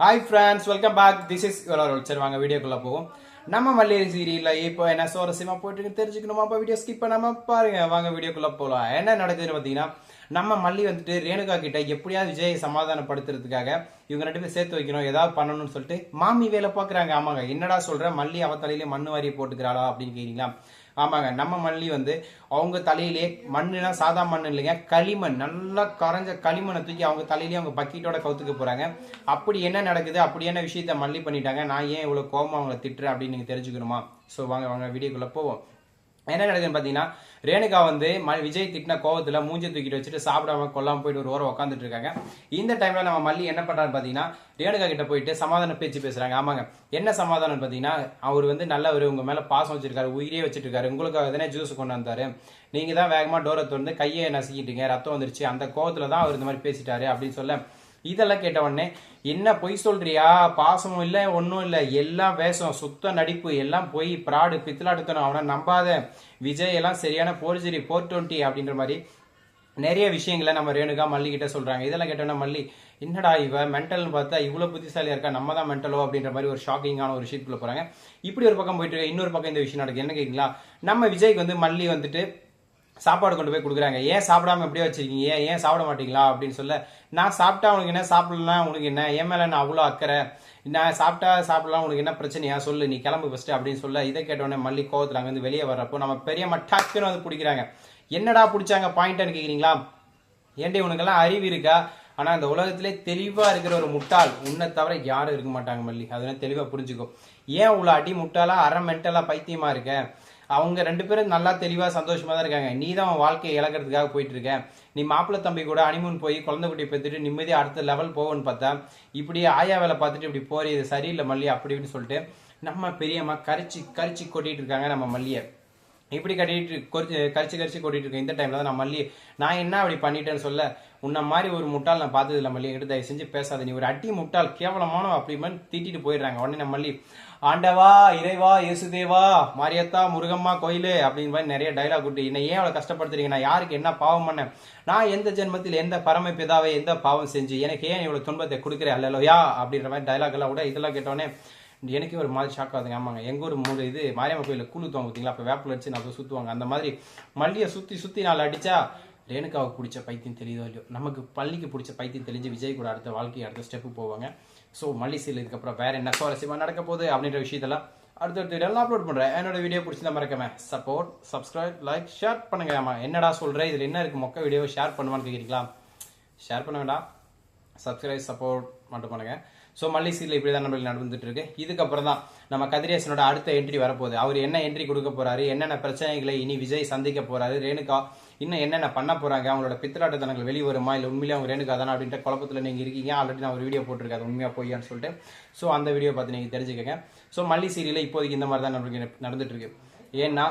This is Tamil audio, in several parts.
Hi friends welcome back this is சரி வாங்க வீடியோக்குள்ளே போவோம். நம்ம மல்லிகை சீரியல்ல இப்போ என்ன சுவாரஸ்யமா போயிட்டு தெரிஞ்சுக்கணுமா? அப்போ வீடியோ ஸ்கிப் பண்ணாமல் பாருங்க. வாங்க வீடியோக்குள்ள போகலாம் என்ன நடக்குதுன்னு பாத்தீங்கன்னா நம்ம மல்லி வந்துட்டு ரேணுகா கிட்ட எப்படியாவது விஜயை சமாதானப்படுத்துறதுக்காக இவங்க ரெண்டு பேரும் சேர்த்து வைக்கணும் ஏதாவது பண்ணணும்னு சொல்லிட்டு மாமி வேலை பார்க்குறாங்க. ஆமாங்க. என்னடா சொல்ற? மல்லி அவ தலையிலே மண்ணு வாரி போட்டுக்கிறாளா அப்படின்னு கேட்டீங்களா ஆமாங்க. நம்ம மல்லி வந்து அவங்க தலையிலே மண்ணுனா சாதா மண் இல்லைங்க களிமண். நல்லா கரைஞ்ச களிமண்ணை தூக்கி அவங்க தலையிலேயே அவங்க பக்கெட்டோட கவுத்துக்க போறாங்க. அப்படி என்ன நடக்குது? அப்படி என்ன விஷயத்த மல்லி பண்ணிட்டாங்க? நான் ஏன் இவ்வளவு கோபமா அவங்கள திட்டுறேன் அப்படின்னு நீங்க தெரிஞ்சுக்கணுமா? ஸோ வாங்க வாங்க வீடியோக்குள்ள போவோம். என்ன நடக்குதுன்னு பார்த்தீங்கன்னா ரேணுகா வந்து ம- விஜய் திட்டின கோவத்தில் மூஞ்சி தூக்கிட்டு வச்சுட்டு சாப்பிடாம கொல்லாமல் போயிட்டு ஒரு ஓரம் உட்காந்துட்டு இருக்காங்க. இந்த டைமில் நம்ம மல்லி என்ன பண்ணுறாரு பார்த்தீங்கன்னா ரேணுகா கிட்ட போயிட்டு சமாதான பேச்சு பேசுகிறாங்க ஆமாங்க. என்ன சமாதானம் பார்த்தீங்கன்னா அவர் வந்து நல்லவர் உங்கள் மேலே பாசம் வச்சிருக்காரு உயிரே வச்சுட்டு இருக்காரு உங்களுக்காக தானே ஜூஸ் கொண்டு வந்தார். நீங்கள் தான் வேகமாக டோரை திறந்து கையை நசுக்கிட்டீங்க ரத்தம் வந்துருச்சு. அந்த கோவத்தில் தான் அவர் இந்த மாதிரி பேசிட்டாரு அப்படின்னு சொல்ல இதெல்லாம் கேட்ட உடனே என்ன பொய் சொல்றியா? பாசமும் இல்லை ஒன்றும் இல்லை. எல்லாம் வேஷம் சுத்த நடிப்பு எல்லாம் பொய் பிராடு பித்தலாட்டுத்தனம். அவனை நம்பாத. விஜய் எல்லாம் சரியான போர்ஜரி போர் டுவெண்ட்டி அப்படின்ற மாதிரி நிறைய விஷயங்களை நம்ம ரேணுகா மல்லி கிட்ட சொல்றாங்க. இதெல்லாம் கேட்டோன்னா மல்லி என்னடா இவ? மென்டல்னு பார்த்தா இவ்வளோ புத்திசாலியாக இருக்கா? நம்ம தான் மென்டலோ? அப்படின்ற மாதிரி ஒரு ஷாக்கிங்கான ஒரு விஷயத்துக்குள்ள போகிறாங்க இப்படி ஒரு பக்கம் போயிட்டு இன்னொரு பக்கம் இந்த விஷயம் நடக்குது. என்ன கேட்குங்களா நம்ம விஜய்க்கு வந்து மல்லி வந்துட்டு சாப்பாடு கொண்டு போய் கொடுக்குறாங்க. ஏன் சாப்பிடாம எப்படியே வச்சிருக்கீங்க? ஏன் ஏன் சாப்பிட மாட்டீங்களா? அப்படின்னு சொல்ல நான் சாப்பிட்டா உனக்கு என்ன சாப்பிடலாம் உனக்கு என்ன? என் மேலே நான் அவ்வளோ அக்கறை. நான் சாப்பிட்டா சாப்பிடலாம் உனக்கு என்ன பிரச்சனையா? சொல்லு நீ கிளம்பு ஃபஸ்ட்டு அப்படின்னு சொல்ல இதை கேட்டோடனே மல்லி கோவத்தில் அங்கேருந்து வந்து வெளியே வர்றப்போ நம்ம பெரிய டக்குன்னு வந்து பிடிக்கிறாங்க. என்னடா பிடிச்சாங்க? பாயிண்ட்னு கேட்குறீங்களா ஏன்டி உனக்கெல்லாம் அறிவு இருக்கா? ஆனால் அந்த உலகத்திலே தெளிவாக இருக்கிற ஒரு முட்டாள் உன்னை தவிர யாரும் இருக்க மாட்டாங்க மல்லி. அதெல்லாம் தெளிவாக புரிஞ்சுக்கோ. ஏன் உள்ள அடி முட்டாளா அரை மென்டலாக பைத்தியமாக இருக்க? அவங்க ரெண்டு பேரும் நல்லா தெளிவாக சந்தோஷமாக தான் இருக்காங்க. நீ தான் உன் வாழ்க்கையை இழக்கிறதுக்காக போயிட்டு இருக்க நீ மாப்பிள்ளை தம்பி கூட அனிமூன் போய் குழந்தை குட்டி பெற்றுட்டு நிம்மதியாக அடுத்த லெவல் போவோன்னு பார்த்தா இப்படி ஆயா வேலை பார்த்துட்டு இப்படி போறே இது சரியில்லை மல்லி அப்படி இப்படின்னு சொல்லிட்டு நம்ம பெரியம்மா கரிச்சு கரிச்சு கொட்டிட்டு இருக்காங்க நம்ம மல்லியை இப்படி கட்டிட்டு கொறிச்சு கரிச்சு கரிச்சு கொட்டிட்டு இருக்கேன் இந்த டைம்ல தான் நான் மல்லி நான் என்ன அப்படி பண்ணிட்டேன்னு சொல்ல? உன்ன மாதிரி ஒரு முட்டாள் நான் பார்த்தது இல்லை மல்லி. என்கிட்ட தயவு செஞ்சு பேசாத. நீ ஒரு அட்டி முட்டாள் கேவலமான அப்படின்னு திட்டிட்டு போயிடுறாங்க. உடனே நம்ம மல்லி ஆண்டவா இறைவா இயேசுதேவா மாரியத்தா முருகம்மா கோயிலு அப்படின்னு மாதிரி நிறைய டைலாக் விட்டு என்னை ஏன் அவளை கஷ்டப்படுத்துறீங்க? நான் யாருக்கு என்ன பாவம் பண்ணேன்? நான் எந்த ஜென்மத்தில் எந்த பரம பிதாவை எந்த பாவம் செஞ்சு எனக்கு ஏன் இவ்வளவு துன்பத்தை கொடுக்குறேன்? அல்லையா அப்படின்ற மாதிரி டைலாக் எல்லாம் விட இதெல்லாம் கேட்டோடனே எனக்கே ஒரு மாதிரி ஷாக் ஆகுதுங்க ஆமாங்க. எங்கள் ஒரு மூணு இது மாரியம்மன் கோயிலில் கூழ் ஊற்றுவாங்க பார்த்தீங்களா அப்போ வேப்பில் வச்சு நான் சுற்றுவாங்க அந்த மாதிரி மல்லியை சுற்றி சுற்றி நாலு அடித்தா ரேணுகாவுக்கு பிடிச்ச பைத்தியம் தெரியுதோ இல்லையோ? நமக்கு பள்ளிக்கு பிடிச்ச பைத்தியம் தெரிஞ்சு விஜய் கூட அடுத்த வாழ்க்கை அடுத்த ஸ்டெப்பு போவாங்க. ஸோ மல்லி சீல் இதுக்கப்புறம் வேற என்ன சுவாரஸ்யமாக நடக்க போகுது அப்படின்ற விஷயத்தெல்லாம் அடுத்தடுத்த வீடியோலாம் அப்லோட் பண்ணுறேன் என்னோட வீடியோ பிடிச்சிருந்தா மறக்காம சப்போர்ட் சப்ஸ்கிரைப் லைக் ஷேர் பண்ணுங்க. ஆமாம் என்னடா சொல்கிறேன் இதில் என்ன இருக்குது மொக்க வீடியோ ஷேர் பண்ணுவான்னு கேட்குறீங்களா ஷேர் பண்ண வேண்டாம். சப்ஸ்கிரைப் சப்போர்ட் மட்டும் பண்ணுங்க. ஸோ மல்லி சீரியல் இப்படி தான் நம்மளுக்கு நடந்துட்டு இருக்கு இதுக்கப்புறம் தான் நம்ம கதிரேசனோட அடுத்த என்ட்ரி வரப்போகுது. அவர் என்ன என்ட்ரி கொடுக்க போறாரு என்னென்ன பிரச்சனைகளை இனி விஜய் சந்திக்க போறாரு ரேணுகா இன்னும் என்னென்ன பண்ண போறாங்க அவங்களோட பித்தலாட்டத்தனங்கள் வெளியே வருமா இல்லை உண்மையிலே அவங்க ரேணுகா தானே அப்படின்ற குழப்பத்தில் நீங்கள் இருக்கீங்க. ஆல்ரெடி நான் ஒரு வீடியோ போட்டிருக்கேன் அது உண்மையா பொய்யான்னு சொல்லிட்டு. ஸோ அந்த வீடியோ பார்த்து நீங்கள் தெரிஞ்சுக்கங்க. ஸோ மல்லி சீரியல் இப்போதைக்கு இந்த மாதிரி தான் நம்மளுக்கு நடந்துட்டு இருக்கு ஏன்னா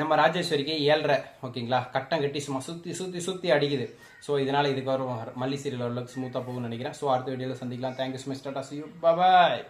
நம்ம ராஜேஸ்வரிக்கு ஏழரை ஓகேங்களா? கட்டம் கட்டி சும்மா சுற்றி சுற்றி சுற்றி அடிக்குது. ஸோ இதனால் இதுக்கு வரும் மல்லி சீரியல் ஓரளவுக்கு ஸ்மூத்தாக போகும்னு நினைக்கிறேன். ஸோ அடுத்த வீடியோவில் சந்திக்கலாம். Thank you so much tata see you bye